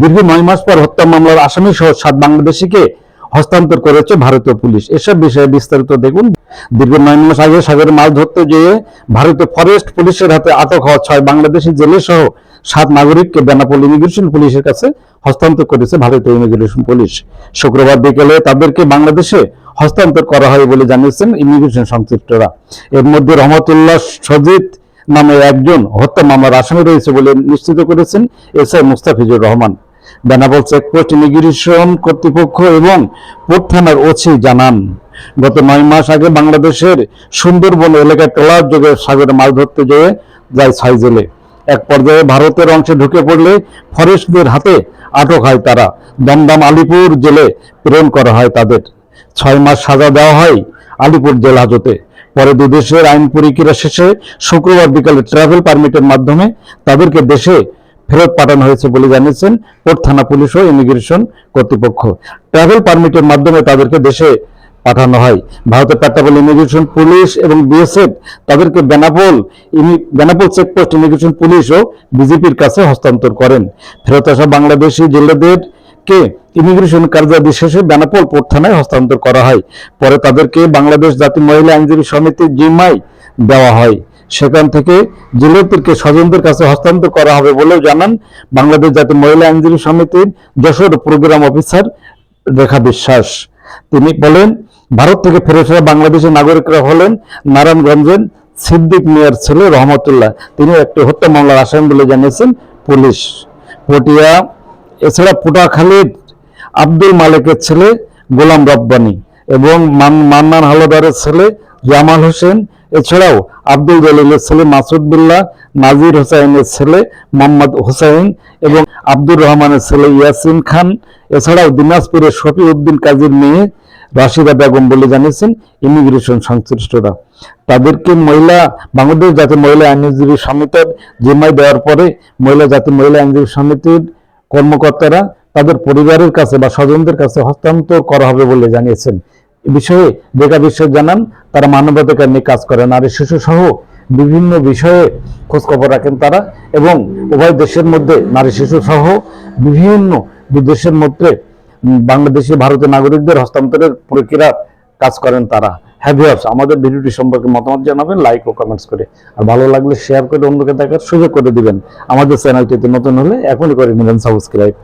দীর্ঘ নয় মাস পর হত্যা মামলার আসামি সহ সাত বাংলাদেশিকে হস্তান্তর করেছে ভারতীয় পুলিশ। এসব বিষয়ে বিস্তারিত দেখুন। দীর্ঘ নয় মাস আগে সাগরে মাছ ধরতে গিয়ে ভারতীয় ফরেস্ট পুলিশের হাতে আটক হওয়া ছয় বাংলাদেশি জেলে সহ সাত নাগরিককে বেনাপোল ইমিগ্রেশন পুলিশের কাছে হস্তান্তর করেছে ভারতীয় ইমিগ্রেশন পুলিশ। শুক্রবার বিকেলে তাদেরকে বাংলাদেশে হস্তান্তর করা হয় বলে জানিয়েছেন ইমিগ্রেশন সংশ্লিষ্টরা। এর মধ্যে রহমতুল্লাহ সজিদ নামে একজন হত্যা মামলার আসামি রয়েছে বলে নিশ্চিত করেছেন S I Mustafizur Rahman. Benapole checkpost immigration কর্তৃপক্ষ এবং পোর্ট থানার ওসি জানান, গত নয় মাস আগে বাংলাদেশের সুন্দরবন এলাকায় ট্রলার যোগে সাগরে মাছ ধরতে যেয়ে যায় ছয় জেলে এক পর্যায়ে ভারতের অংশে ঢুকে পড়লে ফরেস্টদের হাতে আটক হয় তারা। দমদম আলিপুর জেলে প্রেরণ করা হয় তাদের। ছয় মাস সাজা দেওয়া হয় আলিপুর জেল হাজতে। পরে দুদেশের আইন পরীক্ষা শেষে শুক্রবার বিকালে ট্রাভেল পারমিটের মাধ্যমে তাদেরকে দেশে ফেরত পাঠানো হয়েছে বলে জানিয়েছেন পোর্ট থানা পুলিশ ও ইমিগ্রেশন কর্তৃপক্ষ। ট্রাভেল পারমিটের মাধ্যমে তাদেরকে দেশে পাঠানো হয়। ভারতের পেট্রাপোল ইমিগ্রেশন পুলিশ এবং বিএসএফ তাদেরকে Benapole Benapole checkpost immigration police ও বিজেপির কাছে হস্তান্তর করেন। ফেরত আসা বাংলাদেশি জেলেদেরকে ইমিগ্রেশন কার্যাদি শেষে বেনাপোল পোর্ট থানায় হস্তান্তর করা হয়। পরে তাদেরকে বাংলাদেশ জাতীয় মহিলা আইনজীবী সমিতির জিম্মায় দেওয়া হয়। সেখান থেকে জেলেদেরকে স্বজনদের কাছে হস্তান্তর করা হবে বলেও জানান বাংলাদেশ জাতীয় মহিলা আইনজীবী সমিতির যশোর প্রোগ্রাম অফিসার রেখা বিশ্বাস। তিনি বলেন, ভারত থেকে ফিরে আসা বাংলাদেশের নাগরিকরা হলেন নারায়ণগঞ্জের সিদ্দিক মিয়ার ছেলে রহমতুল্লাহ। তিনি একটি হত্যা মামলার আসামি বলে জানিয়েছেন পুলিশ। পটিয়া এছাড়া পুটাখালীর আব্দুল মালিকের ছেলে গোলাম রব্বানি এবং মান- মান্নান হালদারের ছেলে জামাল হোসেন। এছাড়াও আব্দুল জলিলের ছেলে মাসুদ বিল্লাহ, নাজির হোসাইনের ছেলে মোহাম্মদ হোসাইন এবং আব্দুর রহমানের ছেলে ইয়াসিন খান। এছাড়াও দিনাজপুরের শফি উদ্দিন কাজীর মেয়ে রাশিদা বেগম বলে জানিয়েছেন ইমিগ্রেশন সংশ্লিষ্টরা। তাদেরকে মহিলা, বাংলাদেশ জাতীয় মহিলা আইনজীবী সমিতির জিম্মায় দেওয়ার পরে মহিলা জাতীয় মহিলা আইনজীবী সমিতির কর্মকর্তারা তাদের পরিবারের কাছে বা স্বজনদের কাছে হস্তান্তর করা হবে বলে জানিয়েছেন। এ বিষয়ে রেখা বিশ্বাস জানান, তারা মানবাধিকার নিয়ে কাজ করে, নারী, শিশু সহ বিভিন্ন বিষয়ে খোঁজখবর রাখেন তারা এবং উভয় দেশের মধ্যে নারী, শিশু সহ বিভিন্ন দুই দেশের মধ্যে বাংলাদেশি, ভারতীয় নাগরিকদের হস্তান্তরের প্রক্রিয়া কাজ করেন তারা। হ্যাভি ভিউয়ার্স আমাদের ভিডিওটি সম্পর্কে মতামত জানাবেন লাইক ও কমেন্টস করে। আর ভালো লাগলে শেয়ার করে অন্যকে দেখার সুযোগ করে দিবেন। আমাদের চ্যানেলটিতে নতুন হলে এখনই করে নেবেন সাবস্ক্রাইব